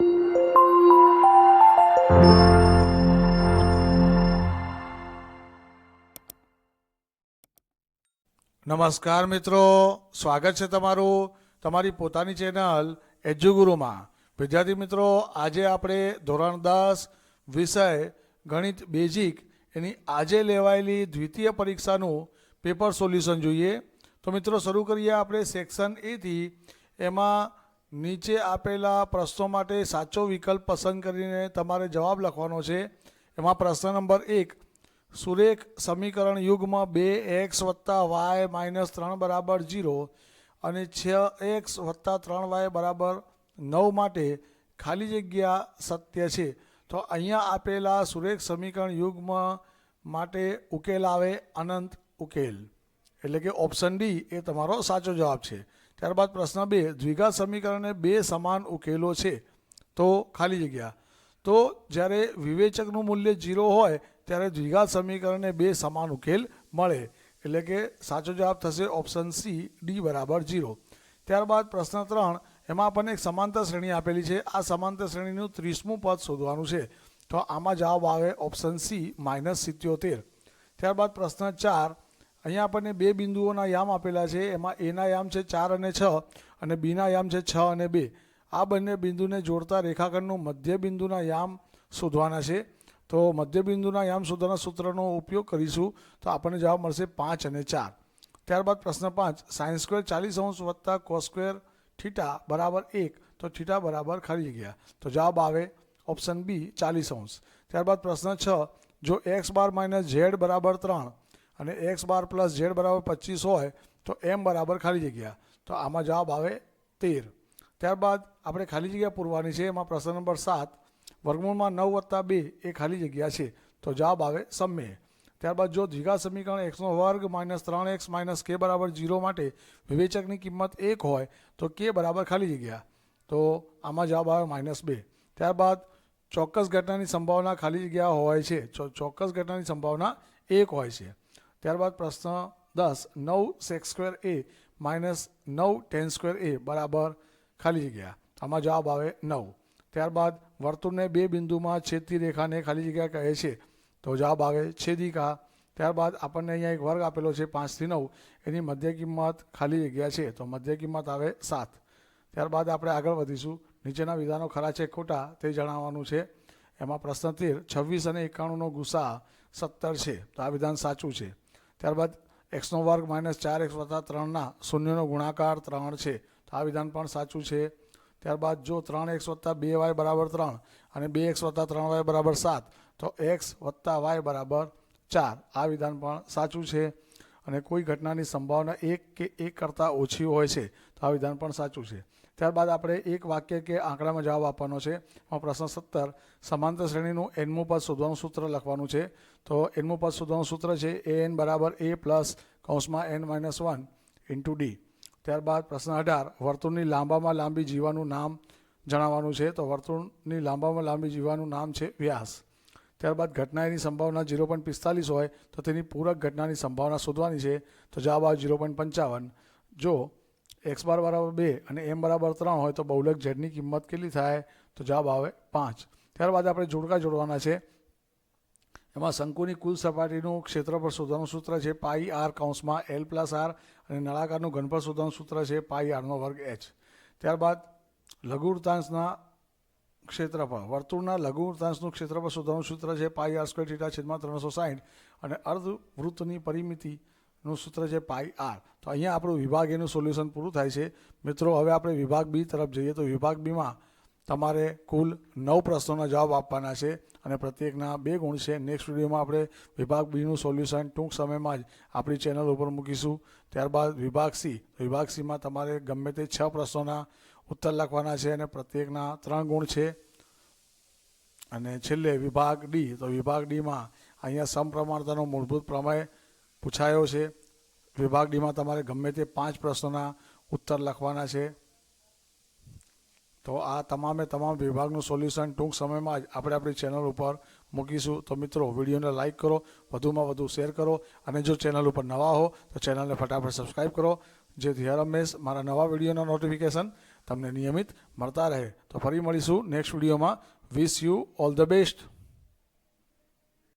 નમસ્કાર મિત્રો, સ્વાગત છે તમારું તમારી પોતાની ચેનલ એજ્યુગુરુમાં. વિદ્યાર્થી મિત્રો, આજે આપણે ધોરણ દસ વિષય ગણિત બેઝિક એની આજે લેવાયેલી દ્વિતીય પરીક્ષાનું પેપર સોલ્યુશન જોઈએ. તો મિત્રો, શરૂ કરીએ આપણે સેક્શન એથી એમાં નીચે આપેલા પ્રશ્નો માટે સાચો વિકલ્પ પસંદ કરીને તમારે જવાબ લખવાનો છે. એમાં પ્રશ્ન નંબર એક, સુરેખ સમીકરણ યુગમાં બે એક્સ વત્તા વાય માઇનસ ત્રણ બરાબર જીરો અને છ એક્સ વત્તા ત્રણ વાય બરાબર નવ માટે ખાલી જગ્યા સત્ય છે. તો અહીંયા આપેલા સુરેખ સમીકરણ યુગમાં માટે ઉકેલ આવે અનંત ઉકેલ. એટલે કે ઓપ્શન ડી એ તમારો સાચો જવાબ છે. ત્યારબાદ પ્રશ્ન બે, દ્વિઘાત સમીકરણને બે સમાન ઉકેલો છે. તો ખાલી જગ્યા. તો જ્યારે વિવેચકનું મૂલ્ય જીરો હોય, ત્યારે દ્વિઘાત સમીકરણને બે સમાન ઉકેલ મળે. એટલે કે સાચો જવાબ થશે ઓપ્શન સી, ડી બરાબર જીરો. ત્યારબાદ પ્રશ્ન ત્રણ, એમાં આપણને એક સમાંતર શ્રેણી આપેલી છે. આ સમાંતર શ્રેણીનું ત્રીસમું પદ શોધવાનું છે. તો આમાં જવાબ આવે ઓપ્શન સી, માઇનસ સિત્યોતેર. ત્યારબાદ પ્રશ્ન ચાર અહીંયા આપણને બે બિંદુઓના યામ આપેલા છે. એમાં એના યામ છે ચાર અને છ અને બીના યામ છે છ અને બે. આ બંને બિંદુને જોડતા રેખાખંડનું મધ્ય બિંદુના યામ શોધવાના છે. તો મધ્ય બિંદુના યામ શોધવાના સૂત્રનો ઉપયોગ કરીશું. તો આપણને જવાબ મળશે પાંચ અને ચાર. ત્યારબાદ પ્રશ્ન પાંચ. સાયન્સ સ્ક્વેર ચાલીસ અંશ વત્તા કોસ સ્ક્વેર થીટા બરાબર એક. તો થીટા બરાબર ખરી ગયા તો જવાબ આવે ઓપ્શન બી ચાલીસ અંશ. ત્યારબાદ પ્રશ્ન છ. જો એક્સ બાર માઇનસ ઝેડ બરાબર ત્રણ અને એક્સ બાર પ્લસ ઝેડ બરાબર પચીસ હોય તો એમ બરાબર ખાલી જગ્યા. તો આમાં જવાબ આવે તેર. ત્યારબાદ આપણે ખાલી જગ્યા પૂરવાની છે, એમાં પ્રશ્ન નંબર સાત, વર્ગમૂળમાં નવ વત્તા બે એ ખાલી જગ્યા છે. તો જવાબ આવે સમ્ય. ત્યારબાદ જો દ્વિઘા સમીકરણ એક્સનો વર્ગ માઇનસ ત્રણ એક્સ માઇનસ કે બરાબર જીરો માટે વિવેચકની કિંમત એક હોય તો કે બરાબર ખાલી જગ્યા. તો આમાં જવાબ આવે માઇનસ બે. ત્યારબાદ ચોક્કસ ઘટનાની સંભાવના ખાલી જગ્યા હોય છે. ચોક્કસ ઘટનાની સંભાવના એક હોય છે. ત્યારબાદ પ્રશ્ન દસ, નવ સેક્સ સ્ક્વેર એ માઇનસ નવ ટેન સ્ક્વેર એ બરાબર ખાલી જગ્યા. આમાં જવાબ આવે નવ. ત્યારબાદ વર્તુળને બે બિંદુમાં છેદતી રેખાને ખાલી જગ્યા કહે છે. તો જવાબ આવે છેદિકા. ત્યારબાદ આપણને અહીંયા એક વર્ગ આપેલો છે પાંચથી નવ. એની મધ્ય કિંમત ખાલી જગ્યા છે. તો મધ્ય કિંમત આવે સાત. ત્યારબાદ આપણે આગળ વધીશું. નીચેના વિધાનો ખરા છે ખોટા તે જણાવવાનું છે. એમાં પ્રશ્ન તેર, છવ્વીસ અને એકાણુંનો ગુસા સત્તર છે. તો આ વિધાન સાચું છે. ત્યારબાદ એક્સનો વર્ગ માઇનસ ચાર એક્સ વત્તા ત્રણના શૂન્યનો ગુણાકાર ત્રણ છે. તો આ વિધાન પણ સાચું છે. ત્યારબાદ જો ત્રણ એક્સ વત્તા બે વાય બરાબર ત્રણ અને બે એક્સ વત્તા ત્રણ વાય બરાબર સાત, તો એક્સ વત્તા વાય બરાબર ચાર. આ વિધાન પણ સાચું છે. અને કોઈ ઘટનાની સંભાવના એક કે એક કરતાં ઓછી હોય છે, તો આ વિધાન પણ સાચું છે. ત્યારબાદ આપણે એક વાક્ય કે આંકડામાં જવાબ આપવાનો છે. એમાં પ્રશ્ન સત્તર. સમાંતર શ્રેણીનું એનમું પદ શોધવાનું સૂત્ર લખવાનું છે. તો એનમું પદ શોધવાનું સૂત્ર છે એ એન બરાબર એ પ્લસ કૌંસમાં N minus one into D ત્યારબાદ પ્રશ્ન અઢાર. વર્તુળની લાંબામાં લાંબી જીવાનું નામ જણાવવાનું છે. તો વર્તુળની લાંબામાં લાંબી જીવાનું નામ છે વ્યાસ. ત્યારબાદ ઘટનાની સંભાવના ઝીરો પોઈન્ટ પિસ્તાલીસ હોય તો તેની પૂરક ઘટનાની સંભાવના શોધવાની છે. તો જવાબ આવે ઝીરો પોઈન્ટ પંચાવન. જો એક્સ બાર બરાબર બે અને એમ બરાબર ત્રણ હોય તો બહુલક ઝેડની કિંમત કેટલી થાય? તો જવાબ આવે પાંચ. ત્યારબાદ આપણે જોડકા જોડવાના છે. એમાં શંકુની કુલ સપાટીનું ક્ષેત્રફળ શોધવાનું સૂત્ર છે પાઈ આર કૌંસમાં એલ પ્લસ આર અને નળાકારનું ઘનફળ શોધવાનું સૂત્ર છે પાઈ આરનો વર્ગ એચ. ત્યારબાદ લઘુવૃતાંશના ક્ષેત્રફળ. વર્તુળના લઘુવૃતાંશનું ક્ષેત્રફળ શોધવાનું સૂત્ર છે પાઈ આર સ્ક્વેર થીટા છેદમાં ત્રણસો સાહીઠ અને અર્ધવૃત્તની પરિમિતિનું સૂત્ર છે પાઈ આર તો અહીંયા આપણું વિભાગ એનું સોલ્યુશન પૂરું થાય છે. મિત્રો, હવે આપણે વિભાગ બી તરફ જઈએ તો વિભાગ બીમાં તમારે કુલ નવ પ્રશ્નોના જવાબ આપવાના છે અને પ્રત્યેકના બે ગુણ છે. નેક્સ્ટ વિડીયોમાં આપણે વિભાગ બીનું સોલ્યુશન ટૂંક સમયમાં જ આપણી ચેનલ ઉપર મૂકીશું. ત્યારબાદ વિભાગ સી. વિભાગ સીમાં તમારે ગમે તે છ પ્રશ્નોના ઉત્તર લખવાના છે અને પ્રત્યેકના ત્રણ ગુણ છે. અને છેલ્લે વિભાગ ડી તો વિભાગ ડીમાં અહીંયા સમપ્રમાણતાનો મૂળભૂત પ્રમેય પૂછાયો છે. વિભાગ ડીમાં તમારે ગમે તે પાંચ પ્રશ્નોના ઉત્તર લખવાના છે. તો આ તમામે તમામ વિભાગનું સોલ્યુશન ટૂંક સમયમાં જ આપણે આપણી ચેનલ ઉપર મૂકીશું. તો મિત્રો, વિડીયોને લાઇક કરો, વધુમાં વધુ શેર કરો અને જો ચેનલ ઉપર નવા હો તો ચેનલને ફટાફટ સબસ્ક્રાઈબ કરો. જેથી હર હંમેશ મારા નવા વિડીયોના નોટિફિકેશન તમને નિયમિત મળતા રહે. તો ફરી મળીશું નેક્સ્ટ વિડીયોમાં wish you all the best